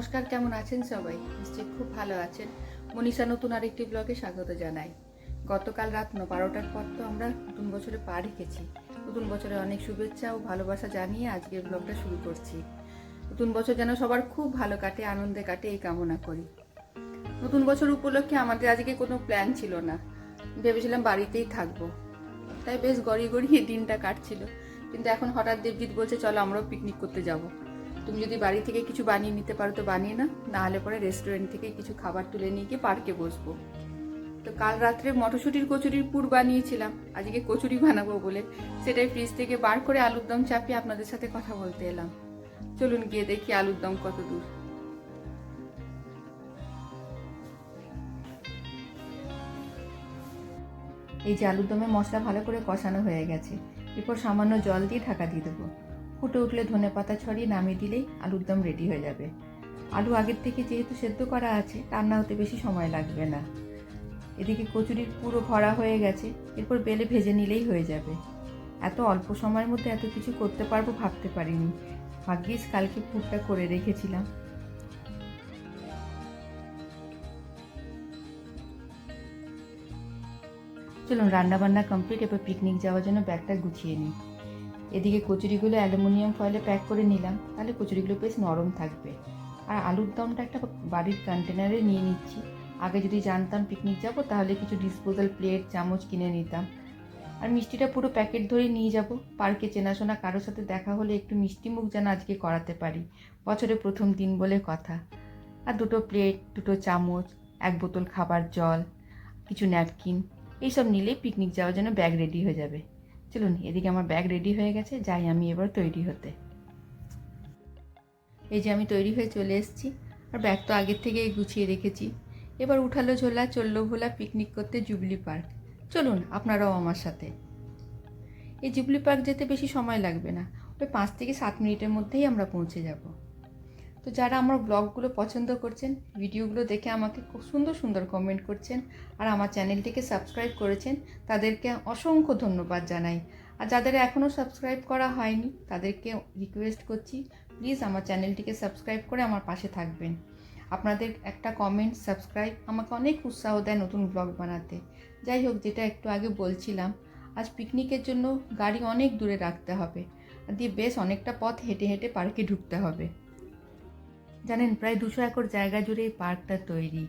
নমস্কার, কেমন আছেন সবাই? নিশ্চয়ই খুব ভালো আছেন। মনীষা নতুন আরেকটি ব্লগে স্বাগত জানাই। গতকাল রাত ন বারোটার পর তো আমরা নতুন বছরে পা রেখেছি। নতুন বছরে অনেক শুভেচ্ছা ও ভালোবাসা জানিয়ে আজকের ব্লগটা শুরু করছি। নতুন বছর যেন সবার খুব ভালো কাটে, আনন্দে কাটে, এই কামনা করি। নতুন বছর উপলক্ষে আমাদের আজকে কোনো প্ল্যান ছিল না। ভেবেছিলাম বাড়িতেই থাকব। তাই বেশ গড়িয়ে গড়িয়ে দিনটা কাটছিল। কিন্তু এখন হঠাৎ দেবজিৎ বলছে, চলো আমরাও পিকনিক করতে যাব। তুমি যদি বাড়ি থেকে কিছু বানিয়ে নিতে পারো তো বানিয়ে না নাহলে পরে রেস্টুরেন্ট থেকে কিছু খাবার তুলে নিয়ে গিয়ে পার্কে বসবো। তো কাল রাত্রে মটরশুঁটির কচুরির পুর বানিয়েছিলাম, আজকে কচুরি বানাবো বলে। সেটাই ফ্রিজ থেকে বার করে আলুর দম চাপিয়ে আপনাদের সাথে কথা বলতে এলাম। চলুন গিয়ে দেখি আলুর দম কত দূর। এই যে আলুর দমে মশলা ভালো করে কষানো হয়ে গেছে, এরপর সামান্য জল দিয়ে ঢাকা দিয়ে দেবো। ফুটে উঠলে ধনে পাতা ছড়িয়ে নামিয়ে দিলেই আলুর দম রেডি হয়ে যাবে। আলু আগের থেকে যেহেতু সেদ্ধ করা আছে রান্না হতে বেশি সময় লাগবে না। এদিকে কচুরির পুরো ভরা হয়ে গেছে, এরপর বেলে ভেজে নিলেই হয়ে যাবে। এত অল্প সময়ের মধ্যে এত কিছু করতে পারব ভাবতে পারিনি। ভাগ্যিস কালকে পুরটা করে রেখেছিলাম। চলুন রান্না বান্না কমপ্লিট এবার পিকনিক যাওয়ার জন্য ব্যাগটা গুছিয়ে নিই। এদিকে কচুরিগুলো অ্যালুমিনিয়াম ফয়েলে প্যাক করে নিলাম, তাহলে কচুরিগুলো বেশ নরম থাকবে। আর আলুর দমটা একটা বাড়ির কন্টেনারে নিয়ে নিচ্ছি। আগে যদি জানতাম পিকনিক যাব, তাহলে কিছু ডিসপোজাল প্লেট চামচ কিনে নিতাম। আর মিষ্টিটা পুরো প্যাকেট ধরে নিয়ে যাব। পার্কে চেনাশোনা কারোর সাথে দেখা হলে একটু মিষ্টি মুখ যেন আজকে করাতে পারি। বছরের প্রথম দিন বলে কথা। আর দুটো প্লেট দুটো চামচ, এক বোতল খাবার জল, কিছু ন্যাপকিন এইসব নিলেই পিকনিক যাওয়ার জন্য ব্যাগ রেডি হয়ে যাবে। চলুন এদিকে আমার ব্যাগ রেডি হয়ে গেছে, যাই আমি এবার তৈরি হতে। এই যে আমি তৈরি হয়ে চলে এসেছি, আর ব্যাগ তো আগের থেকেই গুছিয়ে রেখেছি। এবার উঠালো ঝোলা, চলল ভোলা পিকনিক করতে জুবলি পার্ক চলুন, আপনারাও আমার সাথে। এই জুবলি পার্ক যেতে বেশি সময় লাগবে না, ওই পাঁচ থেকে সাত মিনিটের মধ্যেই আমরা পৌঁছে যাব। তো যারা আমার ব্লগগুলো পছন্দ করছেন, ভিডিওগুলো দেখে আমাকে খুব সুন্দর সুন্দর কমেন্ট করছেন আর আমার চ্যানেলটিকে সাবস্ক্রাইব করেছেন, তাদেরকে অসংখ্য ধন্যবাদ জানাই। আর যাদের এখনও সাবস্ক্রাইব করা হয়নি, তাদেরকে রিকোয়েস্ট করছি প্লিজ আমার চ্যানেলটিকে সাবস্ক্রাইব করে আমার পাশে থাকবেন। আপনাদের একটা কমেন্ট সাবস্ক্রাইব আমাকে অনেক উৎসাহ দেয় নতুন ব্লগ বানাতে। যাই হোক, যেটা একটু আগে বলছিলাম, আজ পিকনিকের জন্য গাড়ি অনেক দূরে রাখতে হবে। দিয়ে বেশ অনেকটা পথ হেঁটে হেঁটে পার্কে ঢুকতে হবে। জানেন, প্রায় দুশো একর জায়গা জুড়ে এই পার্কটা তৈরি।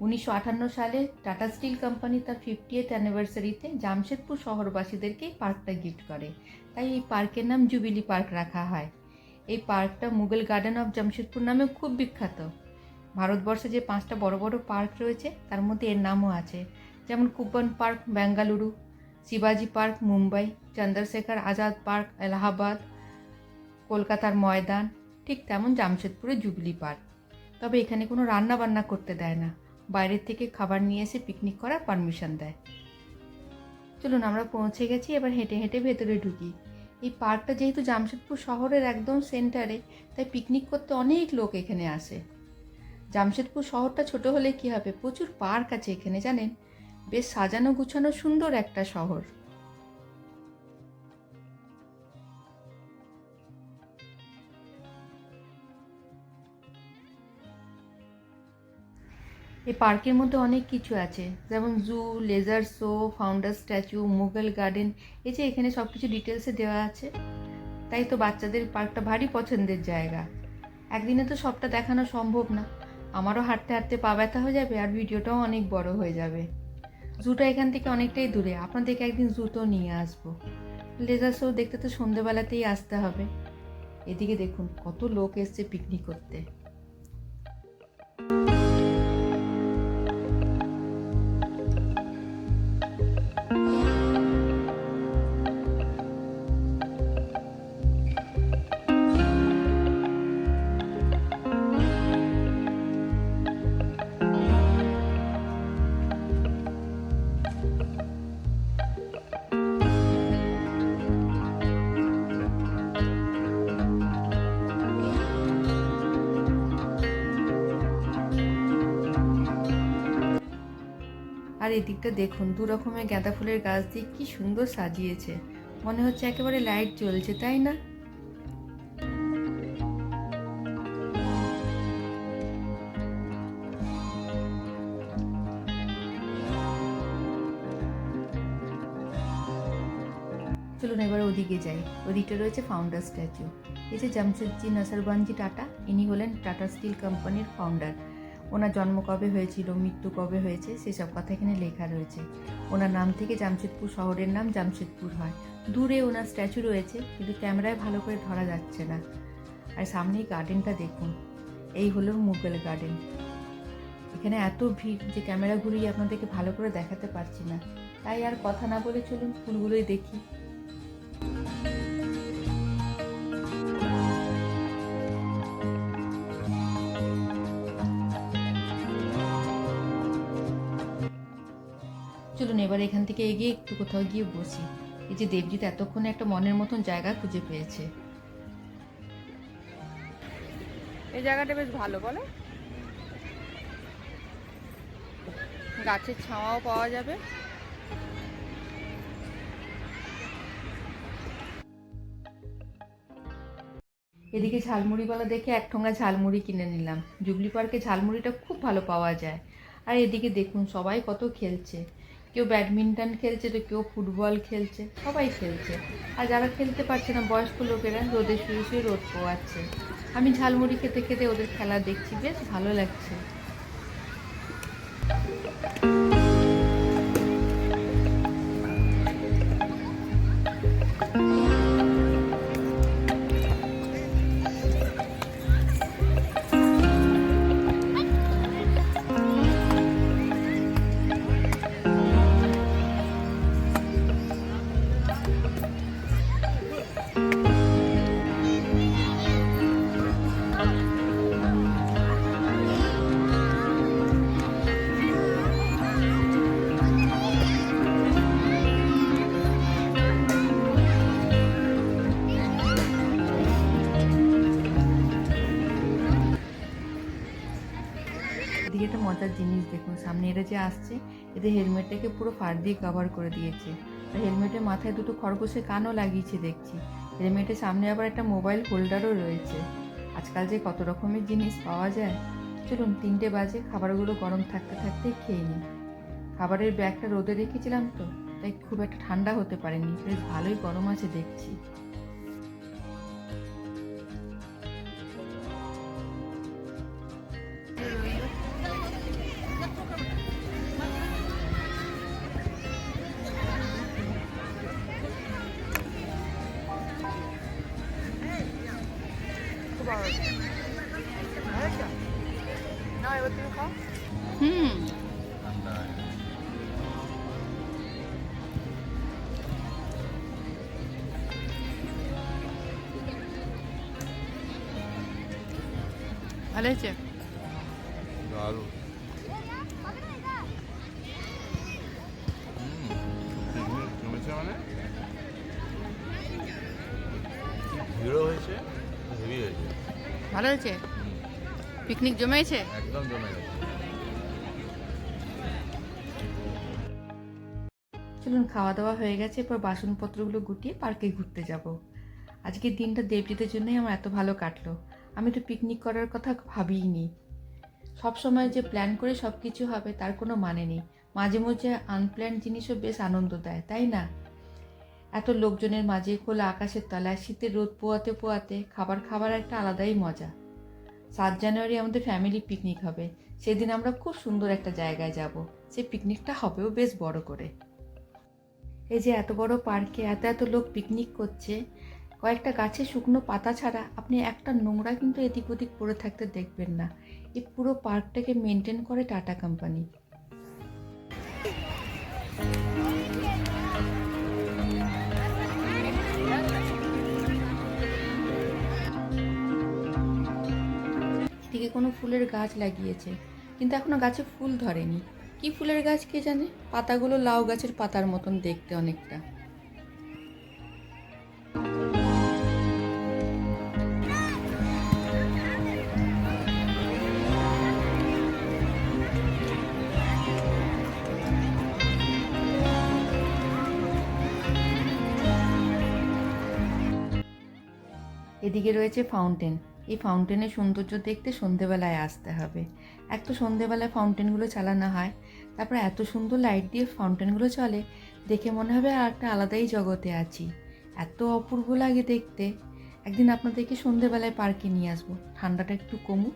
উনিশশো আটান্ন সালে টাটা স্টিল কোম্পানি তার ফিফটি ফিফটিয়েথ অ্যানিভার্সারিতে জামশেদপুর শহরবাসীদেরকে পার্কটা গিফট করে। তাই এই পার্কের নাম জুবিলি পার্ক রাখা হয়। এই পার্কটা মুঘল গার্ডেন অফ জামশেদপুর নামেও খুব বিখ্যাত। ভারতবর্ষে যে পাঁচটা বড় বড় পার্ক রয়েছে, তার মধ্যে এর নামও আছে। যেমন কুব্বন পার্ক, বেঙ্গালুরু, শিবাজি পার্ক, মুম্বাই, চন্দ্রশেখর আজাদ পার্ক, এলাহাবাদ, কলকাতার ময়দান ঠিক তেমন জামশেদপুরে জুবলি পার্ক। তবে এখানে কোনো রান্না বান্না করতে দেয় না। বাইরের থেকে খাবার নিয়ে এসে পিকনিক করার পারমিশন দেয়। চলুন, আমরা পৌঁছে গেছি, এবার হেঁটে হেঁটে ভেতরে ঢুকি। এই পার্কটা যেহেতু জামশেদপুর শহরের একদম সেন্টারে তাই পিকনিক করতে অনেক লোক এখানে আসে। জামশেদপুর শহরটা ছোট হলে কি হবে? প্রচুর পার্ক আছে এখানে, জানেন? বেশ সাজানো গুছানো সুন্দর একটা শহর। এই পার্কের মধ্যে অনেক কিছু আছে। যেমন zoo laser show founder statue Mughal garden এই যে এখানে সব কিছু ডিটেলসে দেওয়া আছে। তাই তো বাচ্চাদের পার্কটা ভারী পছন্দের জায়গা। একদিনে তো সবটা দেখানো সম্ভব না। আমারও হাঁটতে হাঁটতে পা ব্যথা হয়ে যাবে আর ভিডিওটাও অনেক বড় হয়ে যাবে। জুটা এখান থেকে অনেকটাই দূরে। আপনাদেরকে একদিন জুতো নিয়ে আসব। লেজার শো দেখতে তো সন্ধেবেলাতেই আসতে হবে। এদিকে দেখুন, কত লোক এসছে পিকনিক করতে। এদিকটা দেখুন, দু রকমের গাঁদা ফুলের গাছ দিয়ে কি সুন্দর সাজিয়েছে। মনে হচ্ছে একেবারে লাইট জ্বলছে, তাই না? চলুন এবার ওদিকে যাই। ওদিকটা রয়েছে ফাউন্ডার স্ট্যাচু এই যে জামশেদজি নাসারবানজি টাটা, ইনি হলেন টাটা স্টিল কোম্পানির ফাউন্ডার ওনার জন্ম কবে হয়েছিল, মৃত্যু কবে হয়েছে, সেসব কথা এখানে লেখা রয়েছে। ওনার নাম থেকে জামশেদপুর শহরের নাম জামশেদপুর হয়। দূরে ওনার স্ট্যাচু রয়েছে, কিন্তু ক্যামেরায় ভালো করে ধরা যাচ্ছে না। আর সামনেই গার্ডেনটা দেখুন, এই হলো মুঘল গার্ডেন এখানে এত ভিড় যে ক্যামেরা ঘুরিয়ে আপনাদেরকে ভালো করে দেখাতে পারছি না। তাই আর কথা না বলে চলুন ফুলগুলোই দেখি। এবার এখান থেকে এগিয়ে একটু কোথাও গিয়ে বসি। এই যে দেবজিৎ এতক্ষণে একটা মনের মতন জায়গা খুঁজে পেয়েছে। এই জায়গাটা বেশ ভালো বলে। গাছের ছাওয়াও পাওয়া যাবে। এদিকে ঝালমুড়িওয়ালা দেখে এক ঠোঙা ঝালমুড়ি কিনে নিলাম। জুবলি পার্কে ঝালমুড়িটা খুব ভালো পাওয়া যায়। আর এদিকে দেখুন সবাই কত খেলছে। কেউ ব্যাডমিন্টন খেলছে, তো কেউ ফুটবল খেলছে, সবাই খেলছে। আর যারা খেলতে পারছে না, বয়স্ক লোকেরা রোদে শুয়ে শুয়ে রোদ পোয়াচ্ছে। আমি ঝালমুড়ি খেতে খেতে ওদের খেলা দেখছি, বেশ ভালো লাগছে। একটা জিনিস দেখুন, সামনে এটা যে আসছে এতে হেলমেটটাকে পুরো ফার দিয়ে কভার করে দিয়েছে। আর হেলমেটের মাথায় দুটো খরগোশের কানও লাগিয়েছে দেখছি। হেলমেটের সামনে আবার একটা মোবাইল হোল্ডারও রয়েছে। আজকাল যে কত রকমের জিনিস পাওয়া যায়। চলুন, তিনটে বাজে, খাবারগুলো গরম থাকতে থাকতে খেয়ে নিই। খাবারের ব্যাগটা রোদে রেখেছিলাম তো, তাই খুব একটা ঠান্ডা হতে পারেনি। বেশ ভালোই গরম আছে দেখছি। খুব ভালো ভালো হয়েছে? পিকনিক জমেছে? একদম জমে গেছে। চলুন খাওয়া দাওয়া হয়ে গেছে এরপর বাসনপত্রগুলো গুটিয়ে পার্কে ঘুরতে যাব। আজকের দিনটা দেবজিতের জন্যই আমার এত ভালো কাটলো। আমি তো পিকনিক করার কথা ভাবিইনি। সব সময় যে প্ল্যান করে সব কিছু হবে তার কোনো মানে নেই। মাঝে মাঝে আনপ্ল্যান জিনিসও বেশ আনন্দ দেয় তাই না? এত লোকজনের মাঝে খোলা আকাশের তলায় শীতের রোদ পোয়াতে পোয়াতে খাবার খাবার একটা আলাদাই মজা। সাত জানুয়ারি আমাদের ফ্যামিলি পিকনিক হবে। সেদিন আমরা খুব সুন্দর একটা জায়গায় যাব। সেই পিকনিকটা হবেও বেশ বড় করে। এই যে এত বড় পার্কে এত এত লোক পিকনিক করছে, কয়েকটা গাছে শুকনো পাতা ছাড়া আপনি একটা নোংরা কিন্তু এদিক ওদিক পড়ে থাকতে দেখবেন না। এই পুরো পার্কটাকে মেনটেন করে টাটা কোম্পানি এদিকে কোনো ফুলের গাছ লাগিয়েছে, কিন্তু এখনও গাছে ফুল ধরেনি। কি ফুলের গাছ কে জানে? পাতাগুলো লাউ গাছের পাতার মতন দেখতে অনেকটা। এদিকে রয়েছে ফাউন্টেন এই ফাউন্টেনের সৌন্দর্য দেখতে সন্ধেবেলায় আসতে হবে। এক তো সন্ধেবেলায় ফাউন্টেনগুলো চালানো হয়, তারপর এত সুন্দর লাইট দিয়ে ফাউন্টেনগুলো চলে, দেখে মনে হবে আর একটা আলাদাই জগতে আছি। এত অপূর্ব লাগে দেখতে। একদিন আপনাদেরকে সন্ধেবেলায় পার্কে নিয়ে আসব। ঠান্ডাটা একটু কমুক।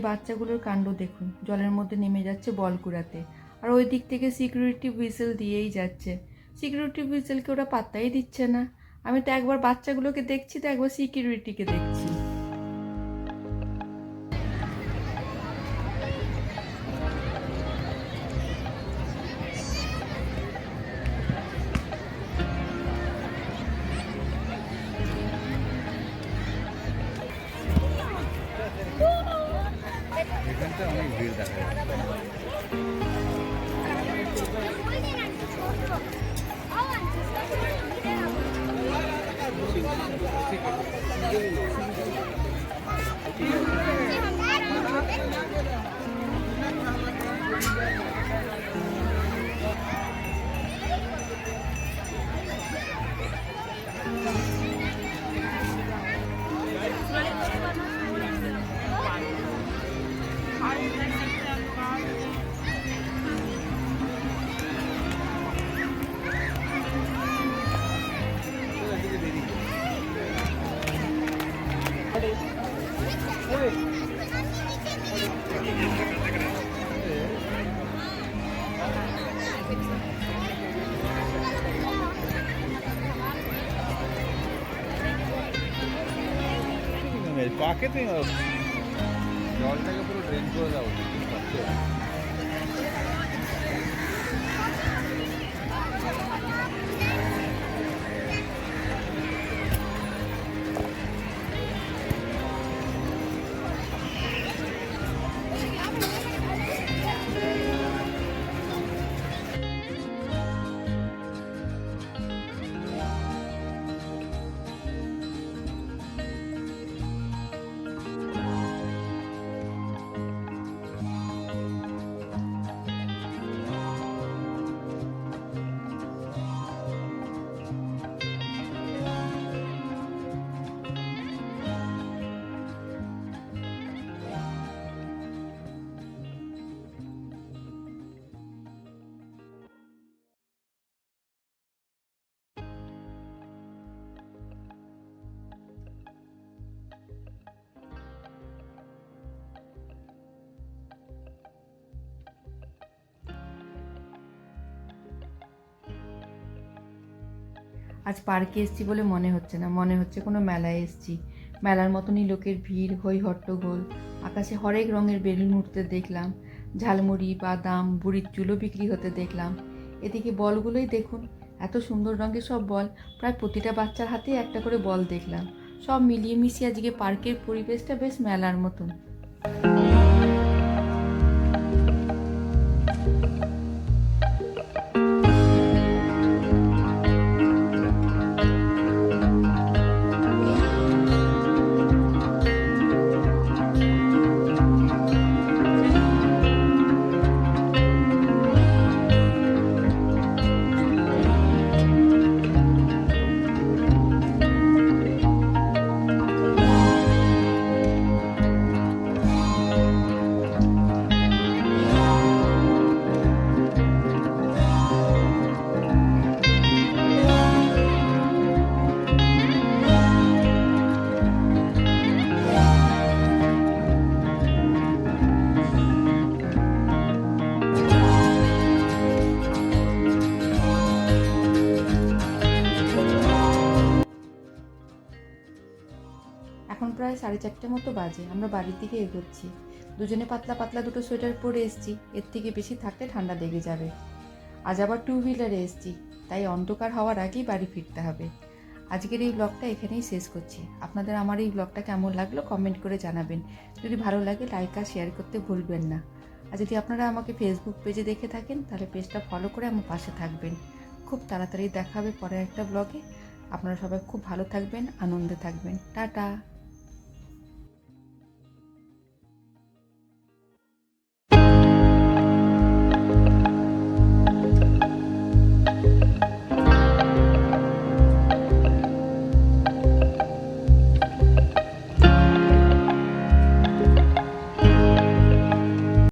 বাচ্চাগুলোর কাণ্ড দেখুন। জলের মধ্যে নেমে যাচ্ছে বল কুড়াতে। আর ওই দিক থেকে সিকিউরিটি হুইসেল দিয়েই যাচ্ছে। সিকিউরিটি হুইসেলকে ওরা পাত্তাই দিচ্ছে না। আমি তো একবার বাচ্চাগুলোকে দেখছি, তো একবার সিকিউরিটিকে দেখছি। পাকে জল জলটাকে পুরো ড্রেন করে দাও আজ পার্কে এসেছি বলে মনে হচ্ছে না, মনে হচ্ছে কোনো মেলায় এসেছি। মেলার মতনই লোকের ভিড় হই হট্টগোল আকাশে হরেক রঙের বেলুন উঠতে দেখলাম, ঝালমুড়ি, বাদাম, বুড়ির চুলো বিক্রি হতে দেখলাম। এদিকে বলগুলোই দেখুন, এত সুন্দর রঙের সব বল, প্রায় প্রতিটা বাচ্চার হাতেই একটা করে বল দেখলাম। সব মিলিয়ে মিশিয়ে আজকে পার্কের পরিবেশটা বেশ মেলার মতন। প্রায় সাড়ে চারটে মতো বাজে। আমরা বাড়ির দিকে এগোচ্ছি। দুজনে পাতলা পাতলা দুটো সোয়েটার পরে এসছি। এর থেকে বেশি থাকলে ঠান্ডা লেগে যাবে। আজ আবার টু হুইলারে এসছি। তাই অন্ধকার হওয়ার আগেই বাড়ি ফিরতে হবে। আজকের এই ব্লগটা এখানেই শেষ করছি। আপনাদের আমার এই ব্লগটা কেমন লাগল কমেন্ট করে জানাবেন। যদি ভালো লাগে লাইক আর শেয়ার করতে ভুলবেন না। আর যদি আপনারা আমাকে ফেসবুক পেজে দেখে থাকেন, তাহলে পেজটা ফলো করে আমার পাশে থাকবেন। খুব তাড়াতাড়ি দেখা হবে পরের একটা ব্লগে আপনারা সবাই খুব ভালো থাকবেন, আনন্দে থাকবেন। টাটা!